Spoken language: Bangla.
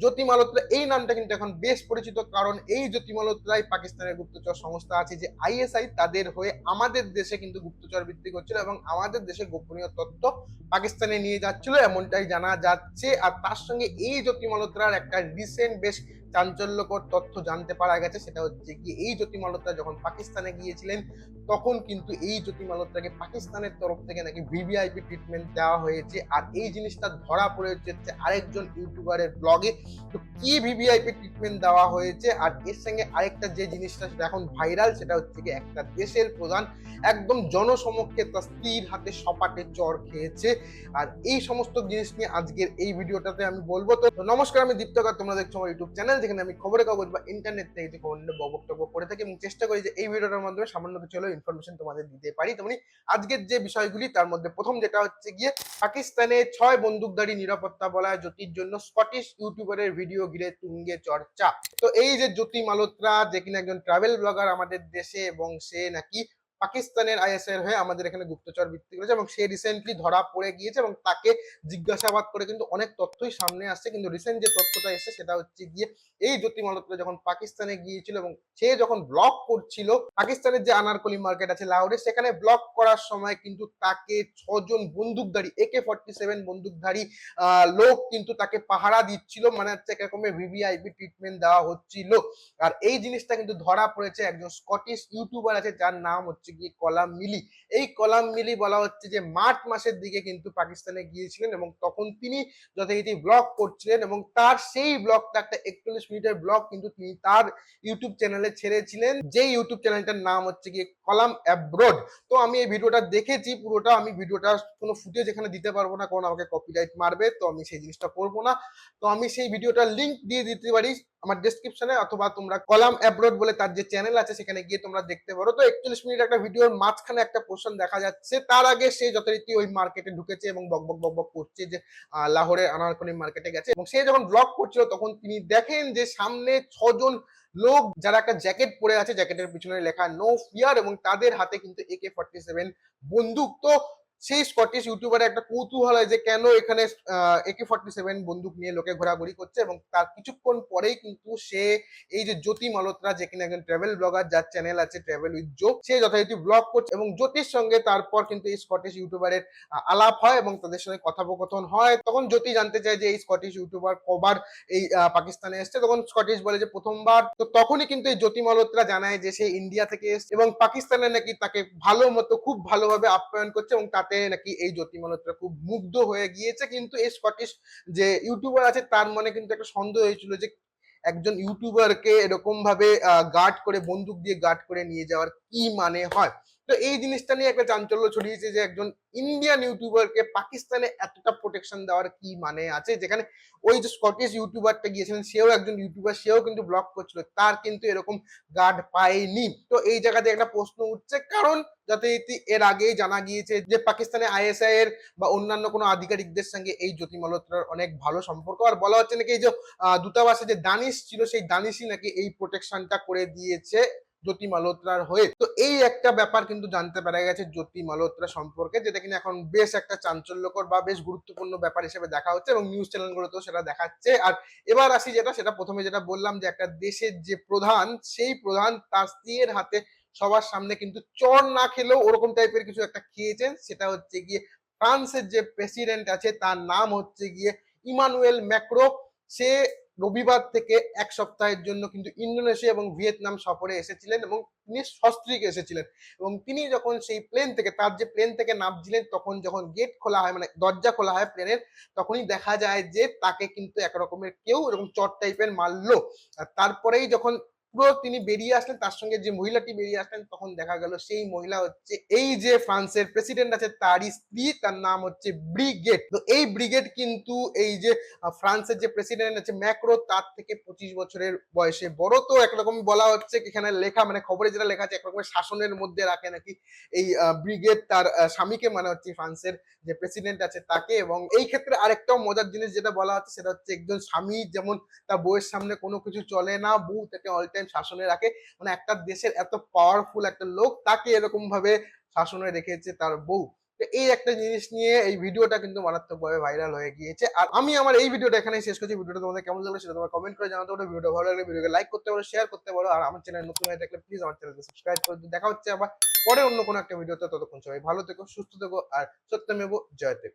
জ্যোতি মালোত্রা এই নামটা কিন্তু এখন বেশ পরিচিত, কারণ এই জ্যোতি মালোত্রায় পাকিস্তানের গুপ্তচর সংস্থা আছে যে আইএসআই তাদের হয়ে আমাদের দেশে কিন্তু গুপ্তচর বৃদ্ধি করছিল এবং আমাদের দেশে গোপনীয় তথ্য পাকিস্তানে নিয়ে যাচ্ছিল, এমনটাই জানা যাচ্ছে। আর তার সঙ্গে এই জ্যোতি মালোত্রার একটা রিসেন্ট বেশ চাঞ্চল্যকর তথ্য জানতে পারা গেছে, সেটা হচ্ছে কি এই জ্যোতি মালোত্রা যখন পাকিস্তানে গিয়েছিলেন, তখন কিন্তু এই জ্যোতি মালোত্রাকে পাকিস্তানের তরফ থেকে নাকি ভিভিআইপি ট্রিটমেন্ট দেওয়া হয়েছে। আর এই জিনিসটা ধরা পড়ে হচ্ছে আরেকজন ইউটিউবারের ব্লগে তো কি ভিভিআইপি ট্রিটমেন্ট দেওয়া হয়েছে? আর এর সঙ্গে আরেকটা যে জিনিসটা সেটা এখন ভাইরাল সেটা হচ্ছে কি একটা দেশের প্রধান একদম জনসমক্ষে তার স্ত্রীর হাতে সপাটে চর খেয়েছে। আর এই সমস্ত জিনিস নিয়ে আজকের এই ভিডিওটাতে আমি বলব। তো নমস্কার, আমি দীপ্তকার, তোমরা দেখছ আমার ইউটিউব চ্যানেল। যেখানে আমি খবরের কাগজ বা ইন্টারনেট থেকে যে খবর নিয়ে বক্তব্য করে থাকি, এবং চেষ্টা করি যে এই ভিডিওটার মাধ্যমে সামান্য কিছু হলেও ইনফরমেশন তোমাদের দিতে পারি। তেমনি আজকের যে বিষয়গুলি, তার মধ্যে প্রথম যেটা হচ্ছে গিয়ে, পাকিস্তানে ছয় বন্দুকধারী নিরাপত্তা বলায় জ্যোতির জন্য স্কটিশ ইউটিউবারের ভিডিও ঘিরে তুঙ্গে চর্চা। তো এই যে জ্যোতি মালোত্রা যে কিনা একজন ট্রাভেল ব্লগার আমাদের দেশে, এবং সে নাকি পাকিস্তানের আইএসআই হয়ে আমাদের এখানে গুপ্তচর বৃত্তি করেছে এবং সে রিসেন্টলি ধরা পড়ে গিয়েছে এবং তাকে জিজ্ঞাসাবাদ করে কিন্তু অনেক তথ্যই সামনে আসছে। কিন্তু রিসেন্ট যে তথ্যটা এসেছে সেটা হচ্ছে গিয়ে এই জ্যোতি মালোত্রা যখন পাকিস্তানে গিয়েছিল এবং সে যখন ব্লক করছিল, পাকিস্তানের যে আনারকলি মার্কেট আছে লাহোরে, সেখানে ব্লক করার সময় কিন্তু তাকে ছজন বন্দুকধারী একে ফর্টি সেভেন বন্দুকধারী লোক কিন্তু তাকে পাহারা দিচ্ছিল। মানে হচ্ছে এক রকমের ভিভিআইপি ট্রিটমেন্ট দেওয়া হচ্ছিল। আর এই জিনিসটা কিন্তু ধরা পড়েছে একজন স্কটিশ ইউটিউবার আছে যার নাম হচ্ছে গিয়ে কলাম মিলি। এই কলাম মিলি বলা হচ্ছে যে মার্চ মাসের দিকে কিন্তু পাকিস্তানে গিয়েছিলেন এবং তখন তিনি যথারীতি ব্লগ করছিলেন এবং তার সেই ব্লগটা একটা একচল্লিশ মিনিটের ব্লগ কিন্তু তিনি তার ইউটিউব চ্যানেলে ছেড়েছিলেন। যে ইউটিউব চ্যানেলটার নাম হচ্ছে গিয়ে কলাম অ্যাব্রোড তো আমি এই ভিডিওটা দেখেছি পুরোটা, আমি ভিডিওটা কোনো ফুটেজ এখানে দিতে পারব না, কারণ আমাকে কপিরাইট মারবে, তো আমি সেই জিনিসটা করব না। তো আমি সেই ভিডিওটার লিঙ্ক দিয়ে দিতে পারি আমার ডেসক্রিপশনে অথবা তোমরা কলাম অ্যাব্রোড বলে তার যে চ্যানেল আছে সেখানে গিয়ে তোমরা দেখতে পারো। তো একচল্লিশ মিনিট একটা ভিডিওর মাঝখানে একটা পোর্শন দেখা যাচ্ছে। তার আগে সে যথারীতি ওই মার্কেটে ঢুকেছে এবং বক বক বক বক করছে যে লাহোরের আনারকলি মার্কেটে গেছে। এবং সে যখন ব্লগ করছিল, তখন তিনি দেখেন যে সামনে ছজন লোক, যারা একটা জ্যাকেট পরে আছে জ্যাকেটের পিছনে লেখা নো ফিয়ার এবং তাদের হাতে কিন্তু একে ফর্টি সেভেন বন্দুক। তো সেই স্কটিশ ইউটিউবারের একটা কৌতূহল হয় যে কেন এখানে একে ফর্টি সেভেন বন্দুক নিয়ে লোকে ঘোরাঘুরি করছে এবং তার কিছুক্ষণ পরেই কিন্তু সে, এই যে জ্যোতি মালোত্রা, যে কিনা একজন ট্রাভেল ব্লগার যার চ্যানেল আছে ট্রাভেল উইথ জো সে যথারীতি ব্লগ করছে এবং জ্যোতির সঙ্গে তারপর কিন্তু এই স্কটিশ ইউটিউবারের আলাপ হয় এবং তাদের সঙ্গে কথোপকথন হয়। তখন জ্যোতি জানতে চায় যে এই স্কটিশ ইউটিউবার কবার এই পাকিস্তানে এসছে। তখন স্কটিশ বলে যে প্রথমবার। তো তখনই কিন্তু এই জ্যোতি মালোত্রা জানায় যে সে ইন্ডিয়া থেকে এসছে এবং পাকিস্তানে নাকি তাকে ভালো মতো, খুব ভালোভাবে আপ্যায়ন করছে এবং তাতে নাকি এই জ্যোতি মালোত্রা খুব মুগ্ধ হয়ে গিয়েছে, কিন্তু এই স্কটিশ যে ইউটিউবার আছে, তার মনে কিন্তু একটা সন্দেহ হয়েছিল যে একজন ইউটিউবারকে এরকম ভাবে গার্ড করে, বন্দুক দিয়ে গার্ড করে নিয়ে যাওয়ার কি মানে হয়। তো এই জিনিসটা নিয়ে একটা চাঞ্চল্য ছড়িয়েছে যে একজন ইন্ডিয়ান ইউটিউবারকে পাকিস্তানে এতটা প্রোটেকশন দেওয়ার কি মানে আছে? যেখানে ওই যে স্কটিশ ইউটিউবারটা গিয়েছিলেন, সেও একজন ইউটিউবার সেও কিন্তু ব্লক করছিল, তার কিন্তু এরকম গার্ড পায়নি। তো এই জায়গাতে একটা প্রশ্ন উঠছে, কারণ যথারীতি এর আগেই জানা গিয়েছে যে পাকিস্তানে আইএসআই এর বা অন্যান্য কোনো আধিকারিকদের সঙ্গে এই জ্যোতি মালোত্রার অনেক ভালো সম্পর্ক। আর বলা হচ্ছে নাকি এই যে দূতাবাসে যে দানিশ ছিল, সেই দানিশই নাকি এই প্রোটেকশনটা করে দিয়েছে। জ্যোতি মালোত্রার হয়ে। তো এই একটা ব্যাপার কিন্তু জানতে পারা গেছে জ্যোতি মালোত্রা সম্পর্কে, যেটা কিনা এখন বেশ একটা চাঞ্চল্যকর বা বেশ গুরুত্বপূর্ণ ব্যাপার হিসেবে দেখা হচ্ছে এবং নিউজ চ্যানেলগুলোতেও সেটা দেখাচ্ছে। আর এবার আসি যেটা, সেটা প্রথমে যেটা বললাম যে একটা দেশের যে প্রধান, সেই প্রধান তার স্ত্রীর হাতে সবার সামনে কিন্তু চর না খেলেও ওরকম টাইপের কিছু একটা খেয়েছেন। সেটা হচ্ছে গিয়ে ফ্রান্সের যে প্রেসিডেন্ট আছে, তার নাম হচ্ছে গিয়ে ইমানুয়েল ম্যাক্রো। সে রবিবার থেকে এক সপ্তাহের জন্য কিন্তু ইন্দোনেশিয়া এবং ভিয়েতনাম সফরে এসেছিলেন এবং তিনি সস্ত্রীকে এসেছিলেন। এবং তিনি যখন সেই প্লেন থেকে, তার যে প্লেন থেকে নামছিলেন, তখন যখন গেট খোলা হয় মানে দরজা খোলা হয় প্লেনের তখনই দেখা যায় যে তাকে কিন্তু একরকমের কেউ এরকম চট টাইপের মারলো। আর তারপরেই যখন পুরো তিনি বেরিয়ে আসলেন, তার সঙ্গে যে মহিলাটি বেরিয়ে আসলেন, তখন দেখা গেল সেই মহিলা হচ্ছে এই যে ফ্রান্সের প্রেসিডেন্ট আছে, তারই স্ত্রী, তার নাম হচ্ছে ব্রিগেড। তো এই ব্রিগেড কিন্তু এই যে ফ্রান্সের যে প্রেসিডেন্ট আছে, ম্যাক্রো, তার থেকে পঁচিশ বছরের বয়সে বড়। তো একরকম বলা হচ্ছে এখানে লেখা মানে খবরে যেটা লেখা আছে, একরকমের শাসনের মধ্যে রাখে নাকি এই ব্রিগেড, তার স্বামীকে মানে হচ্ছে ফ্রান্সের যে প্রেসিডেন্ট আছে তাকে। এবং এই ক্ষেত্রে আরেকটাও মজার জিনিস যেটা বলা হচ্ছে, সেটা হচ্ছে একজন স্বামী, যেমন তার বউয়ের সামনে কোনো কিছু চলে না, বউ তাকে অল টাইম শাসনে রাখে। মানে একটা দেশের এত পাওয়ারফুল একটা লোক তাকে এরকম ভাবে শাসনে রেখেছে তার বউ। তো এই একটা জিনিস নিয়ে এই ভিডিওটা কিন্তু মারাত্মকভাবে ভাইরাল হয়ে গিয়েছে। আর আমি আমার এই ভিডিওটা এখানে শেষ করছি। ভিডিওটা তোমাদের কেমন লাগল সেটা তোমরা কমেন্ট করে জানাতে পারো। ভিডিওটা ভালো লাগলে ভিডিওকে লাইক করতে পারো শেয়ার করতে পারো। আর আমার চ্যানেল নতুন হয়ে থাকলে প্লিজ আমার চ্যানেলকে সাবস্ক্রাইব করে দেখা হচ্ছে আবার পরে অন্য কোনো একটা ভিডিওতে। ততক্ষণ সবাই ভালো থেকো, সুস্থ থেকো, আর সত্যমেব জয় থেকো